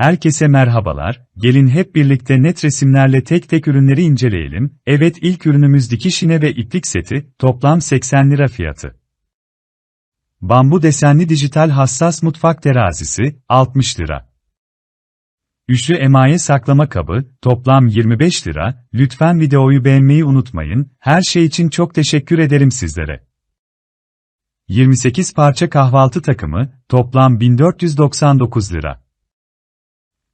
Herkese merhabalar, gelin hep birlikte net resimlerle tek tek ürünleri inceleyelim. Evet ilk ürünümüz dikiş iğne ve iplik seti, toplam 80 lira fiyatı. Bambu desenli dijital hassas mutfak terazisi, 60 lira. Üçlü emaye saklama kabı, toplam 25 lira. Lütfen videoyu beğenmeyi unutmayın, her şey için çok teşekkür ederim sizlere. 28 parça kahvaltı takımı, toplam 1499 lira.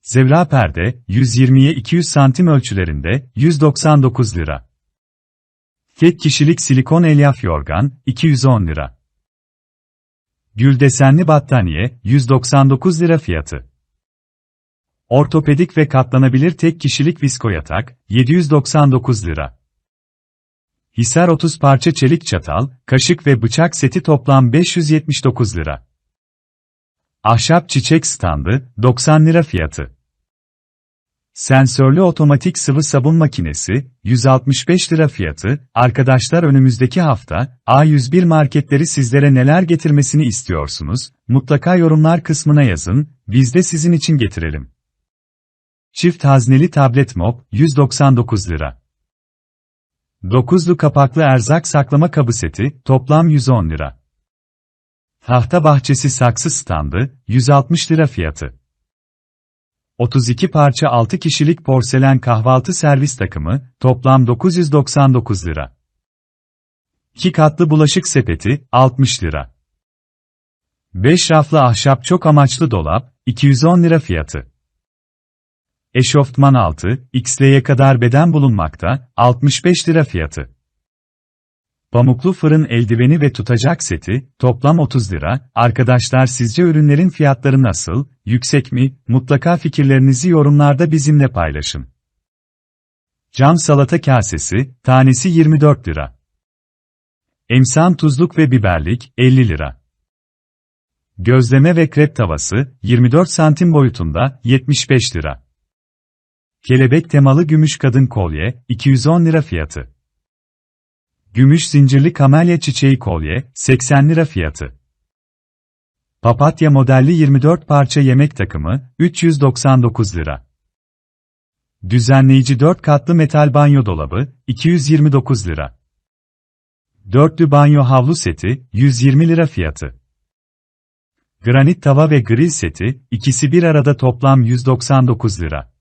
Zevra perde, 120'ye 200 santim ölçülerinde, 199 lira. Tek kişilik silikon elyaf yorgan, 210 lira. Gül desenli battaniye, 199 lira fiyatı. Ortopedik ve katlanabilir tek kişilik visko yatak, 799 lira. Hisar 30 parça çelik çatal, kaşık ve bıçak seti toplam 579 lira. Ahşap çiçek standı, 90 lira fiyatı. Sensörlü otomatik sıvı sabun makinesi, 165 lira fiyatı. Arkadaşlar önümüzdeki hafta, A101 marketleri sizlere neler getirmesini istiyorsunuz? Mutlaka yorumlar kısmına yazın, biz de sizin için getirelim. Çift hazneli tablet mop, 199 lira. Dokuzlu kapaklı erzak saklama kabı seti, toplam 110 lira. Tahta bahçesi saksı standı, 160 lira fiyatı. 32 parça 6 kişilik porselen kahvaltı servis takımı, toplam 999 lira. 2 katlı bulaşık sepeti, 60 lira. 5 raflı ahşap çok amaçlı dolap, 210 lira fiyatı. Eşofman altı, XL'ye kadar beden bulunmakta, 65 lira fiyatı. Pamuklu fırın eldiveni ve tutacak seti, toplam 30 lira. Arkadaşlar sizce ürünlerin fiyatları nasıl, yüksek mi? Mutlaka fikirlerinizi yorumlarda bizimle paylaşın. Cam salata kasesi, tanesi 24 lira. Emsan tuzluk ve biberlik, 50 lira. Gözleme ve krep tavası, 24 santim boyutunda, 75 lira. Kelebek temalı gümüş kadın kolye, 210 lira fiyatı. Gümüş zincirli kamelya çiçeği kolye, 80 lira fiyatı. Papatya modelli 24 parça yemek takımı, 399 lira. Düzenleyici 4 katlı metal banyo dolabı, 229 lira. Dörtlü banyo havlu seti, 120 lira fiyatı. Granit tava ve grill seti, ikisi bir arada toplam 199 lira.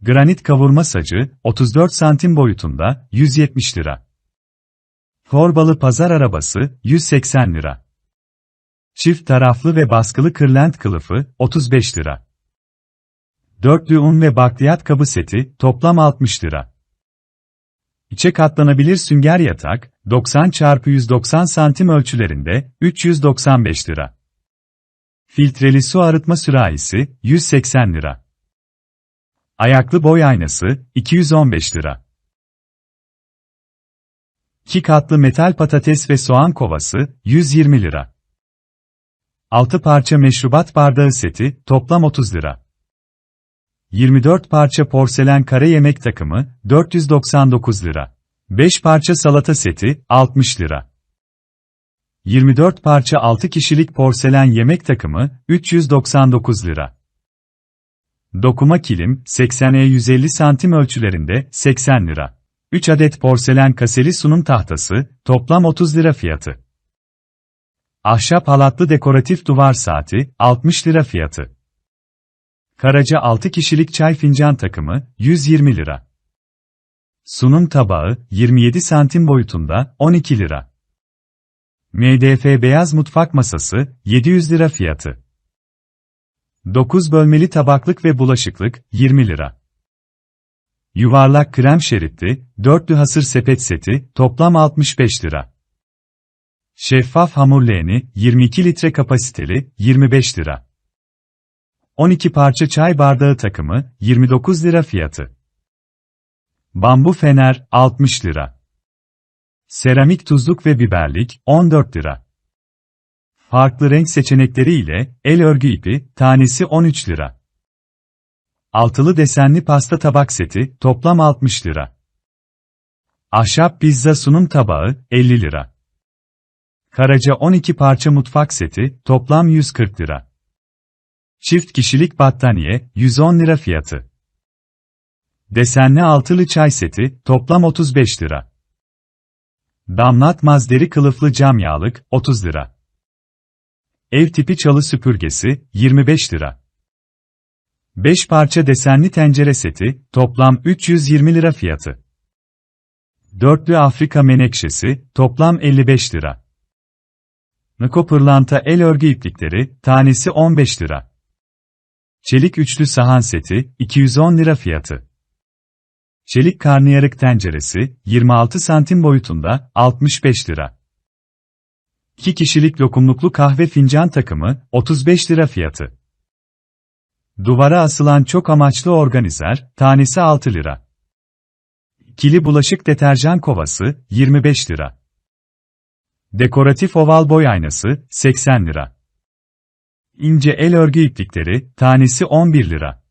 Granit kavurma sacı, 34 santim boyutunda, 170 lira. Torbalı pazar arabası, 180 lira. Çift taraflı ve baskılı kırlent kılıfı, 35 lira. Dörtlü un ve bakliyat kabı seti, toplam 60 lira. İçe katlanabilir sünger yatak, 90 x 190 santim ölçülerinde, 395 lira. Filtreli su arıtma sürahisi, 180 lira. Ayaklı boy aynası, 215 lira. 2 katlı metal patates ve soğan kovası, 120 lira. 6 parça meşrubat bardağı seti, toplam 30 lira. 24 parça porselen kare yemek takımı, 499 lira. 5 parça salata seti, 60 lira. 24 parça 6 kişilik porselen yemek takımı, 399 lira. Dokuma kilim, 80'e 150 santim ölçülerinde, 80 lira. 3 adet porselen kaseli sunum tahtası, toplam 30 lira fiyatı. Ahşap halatlı dekoratif duvar saati, 60 lira fiyatı. Karaca 6 kişilik çay fincan takımı, 120 lira. Sunum tabağı, 27 santim boyutunda, 12 lira. MDF beyaz mutfak masası, 700 lira fiyatı. 9 bölmeli tabaklık ve bulaşıklık, 20 lira. Yuvarlak krem şeritli, dörtlü hasır sepet seti, toplam 65 lira. Şeffaf hamur leğeni, 22 litre kapasiteli, 25 lira. 12 parça çay bardağı takımı, 29 lira fiyatı. Bambu fener, 60 lira. Seramik tuzluk ve biberlik, 14 lira. Farklı renk seçenekleri ile, el örgü ipi, tanesi 13 lira. Altılı desenli pasta tabak seti, toplam 60 lira. Ahşap pizza sunum tabağı, 50 lira. Karaca 12 parça mutfak seti, toplam 140 lira. Çift kişilik battaniye, 110 lira fiyatı. Desenli altılı çay seti, toplam 35 lira. Damlatmaz deri kılıflı cam yağlık, 30 lira. Ev tipi çalı süpürgesi, 25 lira. 5 parça desenli tencere seti, toplam 320 lira fiyatı. Dörtlü Afrika menekşesi, toplam 55 lira. Niko pırlanta el örgü iplikleri, tanesi 15 lira. Çelik üçlü sahan seti, 210 lira fiyatı. Çelik karnıyarık tenceresi, 26 santim boyutunda, 65 lira. 2 kişilik lokumluklu kahve fincan takımı, 35 lira fiyatı. Duvara asılan çok amaçlı organizer, tanesi 6 lira. İkili bulaşık deterjan kovası, 25 lira. Dekoratif oval boy aynası, 80 lira. İnce el örgü iplikleri, tanesi 11 lira.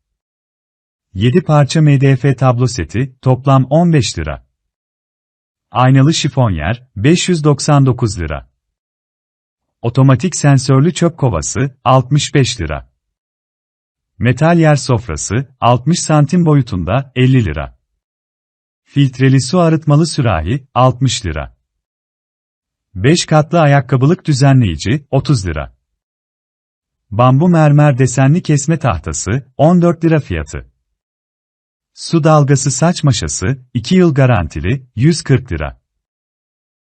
7 parça MDF tablo seti, toplam 15 lira. Aynalı şifonyer, 599 lira. Otomatik sensörlü çöp kovası, 65 lira. Metal yer sofrası, 60 santim boyutunda, 50 lira. Filtreli su arıtmalı sürahi, 60 lira. 5 katlı ayakkabılık düzenleyici, 30 lira. Bambu mermer desenli kesme tahtası, 14 lira fiyatı. Su dalgası saç maşası, 2 yıl garantili, 140 lira.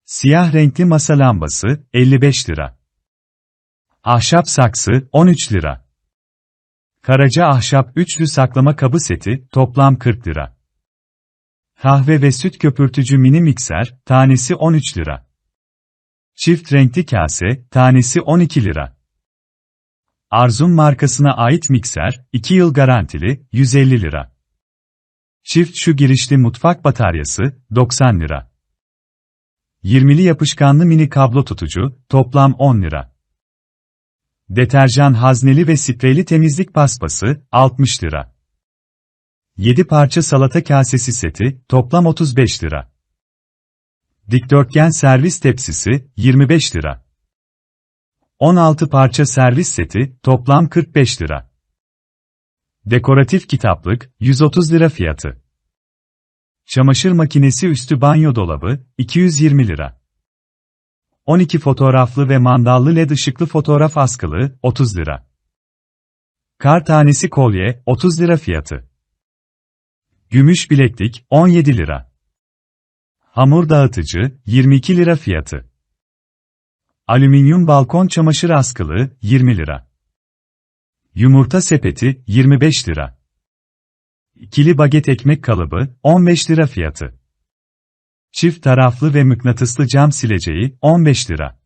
Siyah renkli masa lambası, 55 lira. Ahşap saksı, 13 lira. Karaca ahşap üçlü saklama kabı seti, toplam 40 lira. Kahve ve süt köpürtücü mini mikser, tanesi 13 lira. Çift renkli kase, tanesi 12 lira. Arzum markasına ait mikser, 2 yıl garantili, 150 lira. Çift şu girişli mutfak bataryası, 90 lira. 20'li yapışkanlı mini kablo tutucu, toplam 10 lira. Deterjan hazneli ve spreyli temizlik paspası, 60 lira. 7 parça salata kasesi seti, toplam 35 lira. Dikdörtgen servis tepsisi, 25 lira. 16 parça servis seti, toplam 45 lira. Dekoratif kitaplık, 130 lira fiyatı. Çamaşır makinesi üstü banyo dolabı, 220 lira. 12 fotoğraflı ve mandallı led ışıklı fotoğraf askılı, 30 lira. Kar tanesi kolye, 30 lira fiyatı. Gümüş bileklik, 17 lira. Hamur dağıtıcı, 22 lira fiyatı. Alüminyum balkon çamaşır askılı, 20 lira. Yumurta sepeti, 25 lira. İkili baget ekmek kalıbı, 15 lira fiyatı. Çift taraflı ve mıknatıslı cam sileceği, 15 lira.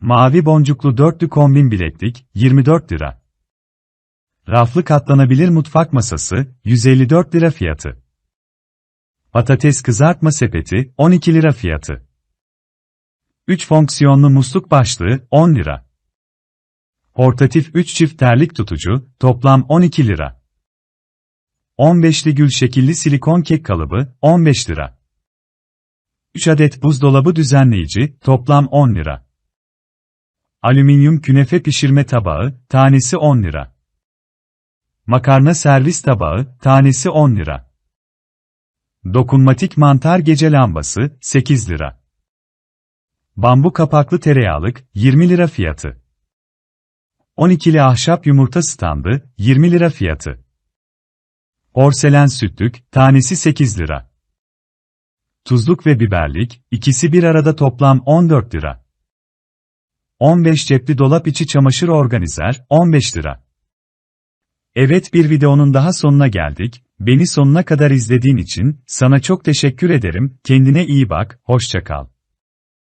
Mavi boncuklu dörtlü kombin bileklik, 24 lira. Raflı katlanabilir mutfak masası, 154 lira fiyatı. Patates kızartma sepeti, 12 lira fiyatı. 3 fonksiyonlu musluk başlığı, 10 lira. Portatif 3 çift terlik tutucu, toplam 12 lira. 15'li gül şekilli silikon kek kalıbı, 15 lira. 3 adet buzdolabı düzenleyici, toplam 10 lira. Alüminyum künefe pişirme tabağı, tanesi 10 lira. Makarna servis tabağı, tanesi 10 lira. Dokunmatik mantar gece lambası, 8 lira. Bambu kapaklı tereyağlık, 20 lira fiyatı. 12'li ahşap yumurta standı, 20 lira fiyatı. Porselen sütlük, tanesi 8 lira. Tuzluk ve biberlik, ikisi bir arada toplam 14 lira. 15 cepli dolap içi çamaşır organizer, 15 lira. Evet bir videonun daha sonuna geldik. Beni sonuna kadar izlediğin için sana çok teşekkür ederim. Kendine iyi bak, hoşça kal.